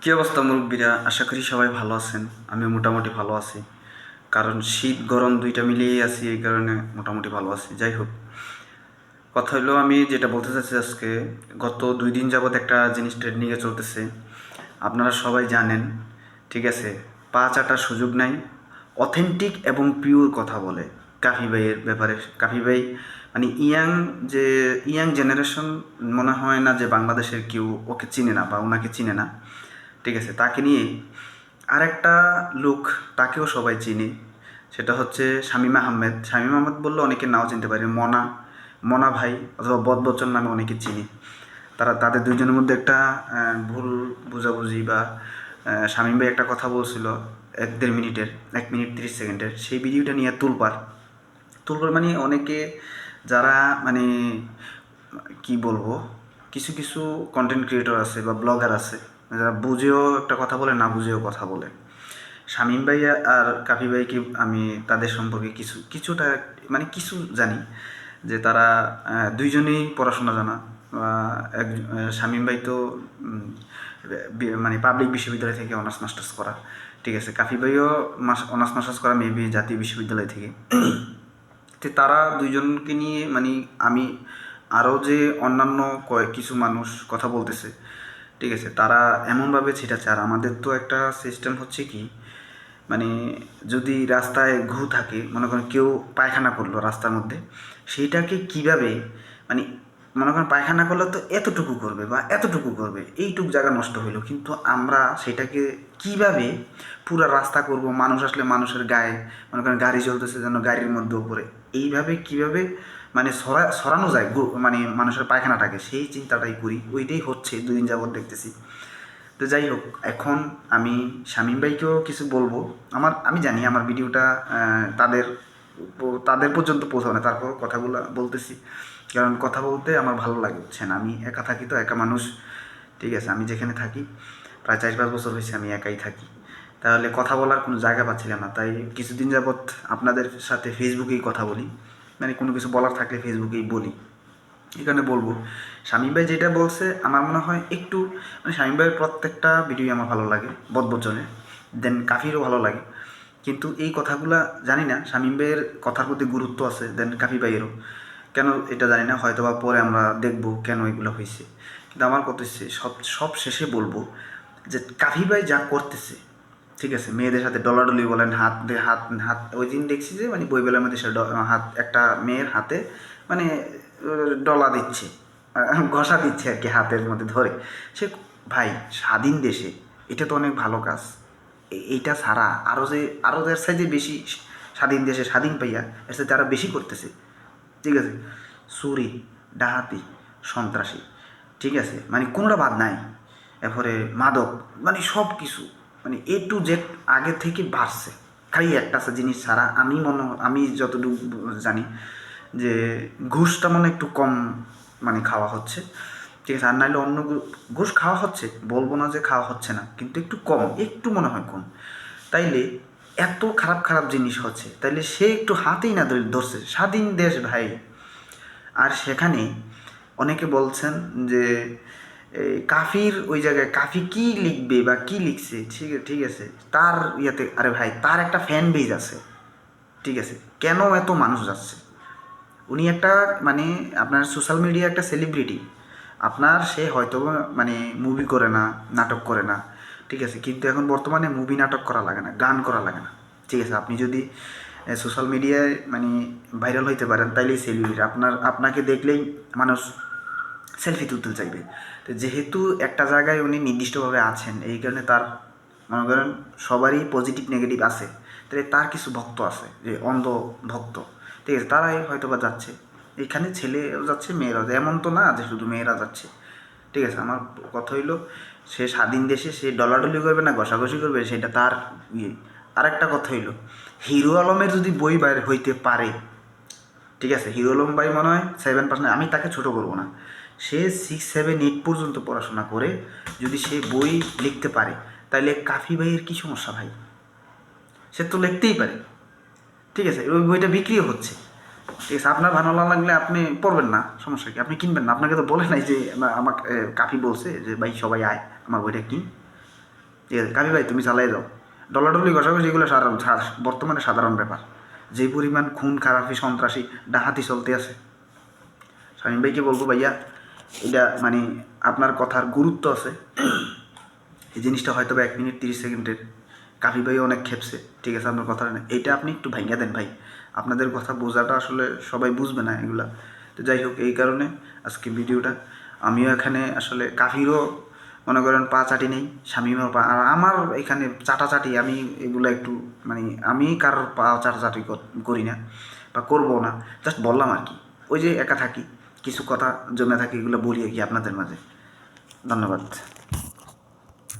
কী অবস্থা, মুরব্বীরা? আশা করি সবাই ভালো আছেন। আমি মোটামুটি ভালো আছি। কারণ শীত, গরম দুইটা মিলিয়েই আছি, এই কারণে মোটামুটি ভালো আছি। যাই হোক, কথা হলো আমি যেটা বলতে চাচ্ছি আজকে, গত দুই দিন যাবৎ একটা জিনিস ট্রেন্ডিংয়ে চলতেছে। আপনারা সবাই জানেন, ঠিক আছে? পা চাটার সুযোগ নাই। অথেন্টিক এবং পিওর কথা বলে কাফি ভাইয়ের ব্যাপারে। কাফি ভাই মানে ইয়াং যে, ইয়াং জেনারেশন মনে হয় না যে বাংলাদেশের কেউ ওকে চিনে না বা ওনাকে চিনে না। ঠিক আছে, তাকে নিয়ে আরেকটা লোক তাকেও সবাই চিনে। সেটা হচ্ছে শামীম আহমেদ। শামীম আহমেদ বললে অনেকে নাও চিনতে পারে, মনা মনা ভাই অথবা বদ বচ্চন নামে অনেকে চিনি। তারা, তাদের দুজনের মধ্যে একটা ভুল বোঝাবুঝি বা শামীম ভাই একটা কথা বলছিল এক দেড় মিনিটের, এক মিনিট তিরিশ সেকেন্ডের। সেই ভিডিওটা নিয়ে তুলপার। তুলপার মানে অনেকে যারা মানে কি বলব, কিছু কিছু কন্টেন্ট ক্রিয়েটর আছে বা ব্লগার আছে যারা বুঝেও একটা কথা বলে, না বুঝেও কথা বলে। শামীম ভাই আর কাফি ভাইকে আমি তাদের সম্পর্কে কিছু, কিছুটা মানে কিছু জানি যে তারা দুইজনেই পড়াশোনা জানা। এক শামীম ভাই তো মানে পাবলিক বিশ্ববিদ্যালয় থেকে অনার্স মাস্টার্স করা। ঠিক আছে, কাফি ভাইও অনার্স মাস্টার্স করা মেবি জাতীয় বিশ্ববিদ্যালয় থেকে। তো তারা দুইজনকে নিয়ে মানে আমি আরও যে অন্যান্য কয়েক কিছু মানুষ কথা বলতেছে ঠিক আছে, তারা এমনভাবে ছিটাচ্ছে। আর আমাদের তো একটা সিস্টেম হচ্ছে কি মানে যদি রাস্তায় ঘু থাকে, মনে করেন কেউ পায়খানা করল রাস্তার মধ্যে, সেইটাকে কীভাবে মানে মনে করেন পায়খানা করলে তো এতটুকু করবে বা এতটুকু করবে, এইটুকু জায়গা নষ্ট হইল। কিন্তু আমরা সেটাকে কীভাবে পুরো রাস্তা করব, মানুষ আসলে মানুষের গায়ে, মনে করেন গাড়ি চলতেছে যেন গাড়ির মধ্যে উপরে, এইভাবে কীভাবে মানে সরা, সরানো যায় মানে মানুষের পায়খানাটাকে, সেই চিন্তাটাই করি। ওইটাই হচ্ছে দুদিন যাবত দেখতেছি। তো যাই হোক, এখন আমি শামীম ভাইকেও কিছু বলব। আমার, আমি জানি আমার ভিডিওটা তাদের তাদের পর্যন্ত পৌঁছাবে না তারপর কথাগুলো বলতেছি। কারণ কথা বলতে আমার ভালো লাগে, বুঝছেন? আমি একা থাকি তো, একা মানুষ। ঠিক আছে, আমি যেখানে থাকি, প্রায় চার পাঁচ বছর হয়েছে আমি একাই থাকি। তাহলে কথা বলার কোনো জায়গা পাচ্ছিলাম না। তাই কিছুদিন যাবৎ আপনাদের সাথে ফেসবুকেই কথা বলি। মানে কোনো কিছু বলার থাকলে ফেসবুকেই বলি। এখানে বলব। শামীম ভাই যেটা বলছে, আমার মনে হয় একটু মানে শামীম ভাইয়ের প্রত্যেকটা ভিডিও আমার ভালো লাগে বদবচনের দেন কাফিরও ভালো লাগে। কিন্তু এই কথাগুলা জানি না, শামীম ভাইয়ের কথার প্রতি গুরুত্ব আছে দেন কাফি ভাইয়েরও। কেন এটা জানি না হয়তো বা পরে আমরা দেখব কেন এগুলো হয়েছে কিন্তু আমার কথা সব সব শেষে বলব যে কাফি ভাই যা করতেছে ঠিক আছে, মেয়েদের সাথে ডলাডলি বলেন, হাত হাত হাত, ওই দিন দেখছি যে মানে বইবেলার মধ্যে সে হাত, একটা মেয়ের হাতে মানে ডলা দিচ্ছে ঘষা দিচ্ছে আর কি হাতের মধ্যে ধরে। সে ভাই, স্বাধীন দেশে, এটা তো অনেক ভালো কাজ। এইটা ছাড়া আরও যে আরও এর সাইজে বেশি স্বাধীন দেশে স্বাধীন পাইয়া, এর সাথে আরও বেশি করতেছে। ঠিক আছে? চুরি ডাহাতি সন্ত্রাসী, ঠিক আছে? মানে কোনোটা বাদ নাই। এরপরে মাদক মানে সব কিছু মানে এ টু জেড আগে থেকে বাড়ছে। খালি একটা জিনিস ছাড়া। আমি মনে আমি যতটুকু জানি যে ঘুষটা মনে একটু কম মানে খাওয়া হচ্ছে। ঠিক আছে, আর নাহলে অন্য ঘুষ খাওয়া হচ্ছে। বলব না যে খাওয়া হচ্ছে না, কিন্তু একটু কম, একটু মনে হয় কম। তাইলে এত খারাপ খারাপ জিনিস হচ্ছে। তাইলে সে একটু হাতেই না ধরছে। স্বাধীন দেশ ভাই। আর সেখানে অনেকে বলছেন যে এই কাফির ওই জায়গায়, কাফি কি লিখবে বা কি লিখছে? ঠিক ঠিক আছে। তার ইয়েতে, আরে ভাই, তার একটা ফ্যান বেজ আছে। ঠিক আছে। কেন এত মানুষ যাচ্ছে? উনি একটা মানে আপনার সোশ্যাল মিডিয়া একটা সেলিব্রিটি আপনার সে হয়তো মানে মুভি করে না, নাটক করে না। ঠিক আছে, কিন্তু এখন বর্তমানে মুভি নাটক করা লাগে না, গান করা লাগে না। ঠিক আছে, আপনি যদি সোশ্যাল মিডিয়ায় মানে ভাইরাল হইতে পারেন, তাইলেই সেলিব্রিটি আপনার, আপনাকে দেখলেই মানুষ সেলফি তুলতে চাইবে। তো যেহেতু একটা জায়গায় উনি নির্দিষ্টভাবে আছেন, এই কারণে তার, মনে করেন, সবারই পজিটিভ নেগেটিভ আছে। তাহলে তার কিছু ভক্ত আছে, যে অন্ধ ভক্ত। ঠিক আছে, তারাই হয়তো বা যাচ্ছে। এখানে ছেলেও যাচ্ছে, মেয়েরাও যাচ্ছে। এমন তো না যে শুধু মেয়েরা যাচ্ছে। ঠিক আছে, আমার কথা হইল, সে স্বাধীন দেশে সে ডলাডলি করবে না, ঘষাঘষি করবে, সেটা তার ইয়ে। আরেকটা কথা হইল, হিরো আলমের যদি বই বাইর হইতে পারে, ঠিক আছে, হিরো আলম ভাই মনে হয় সেভেন পার্সেন্ট আমি তাকে ছোট করব না। সে সিক্স সেভেন এইট পর্যন্ত পড়াশোনা করে যদি সে বই লিখতে পারে, তাহলে কাফি ভাইয়ের কী সমস্যা ভাই? সে তো লিখতেই পারে। ঠিক আছে, ওই বইটা বিক্রিও হচ্ছে। ঠিক আছে, আপনার ভালো না লাগলে আপনি পড়বেন না, সমস্যা কি? আপনি কিনবেন না? আপনাকে তো বলে নাই যে আমাকে কাফি বলছে যে, ভাই, সবাই আয়, আমার বইটা কিন। ঠিক আছে, কাফি ভাই, তুমি চালাই যাও। ডলাডলি ঘষাঘষি এগুলো সাধারণ বর্তমানে সাধারণ ব্যাপার। যে পরিমাণ খুন, খারাপি, সন্ত্রাসী ডাহাতি চলতে আছে। শামীম ভাইকে বলব, ভাইয়া এটা মানে আপনার কথার গুরুত্ব আছে। এই জিনিসটা হয়তো বা এক মিনিট তিরিশ সেকেন্ডের। কাফি ভাই অনেক খেপছে। ঠিক আছে, আপনার কথা না। এইটা আপনি একটু ভাঙ্গা দেন ভাই। আপনাদের কথা বোঝাটা আসলে সবাই বুঝবে না এগুলা। তো যাই হোক, এই কারণে আজকে ভিডিওটা। আমিও এখানে আসলে কাফিরও মনে করেন পা চাটি নেই স্বামীমও পা আর আমার এখানে চাটাচাটি আমি এগুলো একটু মানে আমি কারোর পা চাটাচাটি করি না বা করব না। জাস্ট বললাম আর কি। ওই যে একা থাকি। কিছু কথা জমে থাকে এগুলো বলি আর কি আপনাদের মাঝে? ধন্যবাদ।